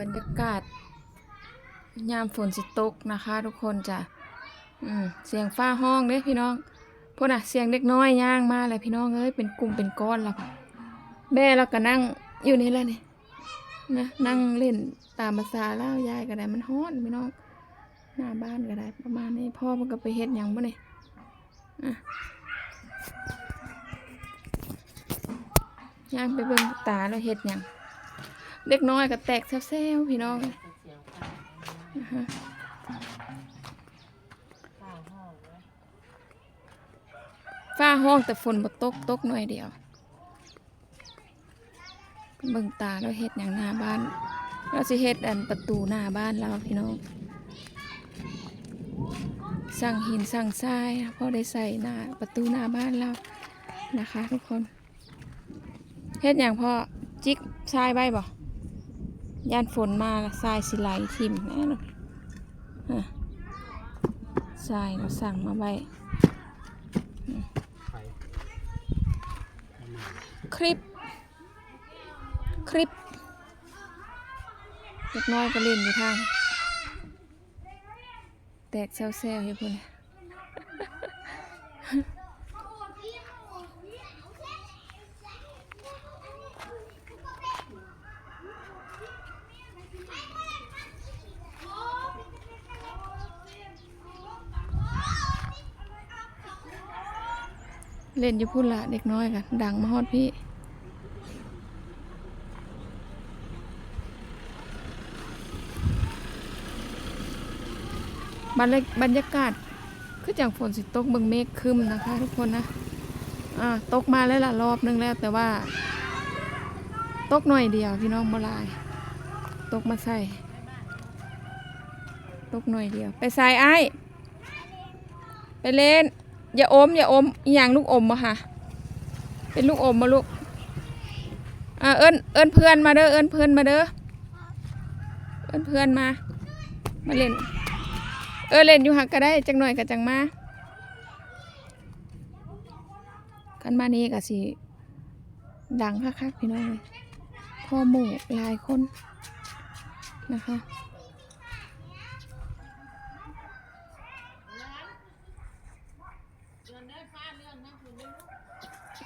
บรรยากาศ ยามฝนสิตกนะคะ ทุกคนจ้ะอืมเสียงฟ้าห้องเด้พี่น้องพวกน่ะเสียงเด็กน้อยย่างมาเลยพี่น้องเอ้ยเป็นกลุ่มเป็นก้อนแล้วแม่เราก็นั่งอยู่นี่แหละนี่นะนั่งเล่นตามภาษาเล่ายายก็ได้มันฮ้อนพี่น้องหน้าบ้านก็ได้ประมาณนี้พ่อมันก็ไปเฮ็ดหยังบ่นี่อะย่างไปเบิ่งตาแล้วเฮ็ดหยัง เล็กน้อยก็แตกแซวๆพี่น้องฟ้าห้องแต่ฝนบ่ตกตกหน่อยเดียวเบิ่งตาเราเฮ็ดอย่างหน้าบ้าน เราสิเฮ็ดอันประตูหน้าบ้านเราพี่น้องสั่งหินสั่งทรายพอได้ใส่หน้าประตูหน้าบ้านเรานะคะ ทุกคนเฮ็ดอย่างพ่อจิกทรายใบบ่ ย่านฝนมาละทรายสิไหลทิ่มแน่นอนฮะทรายเราสั่งมาไว้คลิป คลิปเล็กน้อยก็เล่นอยู่ทางแตกแซวๆอยู่พุ่น เล่นอยู่พุ่นละเด็กน้อยกันดังมาฮอดพี่ บรรยบรรยากาศคือจากฝนสิตกเบิ่งเมฆคึมนะคะ ทุกคนนะอ่าตกมาแล้วล่ะรอบนึงแล้ว แต่ว่า ตกหน่อยเดียวพี่น้องบ่หลาย ตกมาใส่ ตกหน่อยเดียว ไปใส่ไอ้ไปเล่น อย่าอมอย่าอมอหย่างลูกอมมาค่ะ เป็นลูกอมมาลูกอ่าเอิ้นเอิ้นเพื่อนมาเด้อเอิ้นเพื่อนมาเด้อเอิ้นเพื่อนมา มาเล่น เออเล่นอยู่หักก็ได้จังหน่อยก็จังมากันมานี้ก็สิดังคักๆพี่น้องเลยพ่อหมูหลายคนนะคะ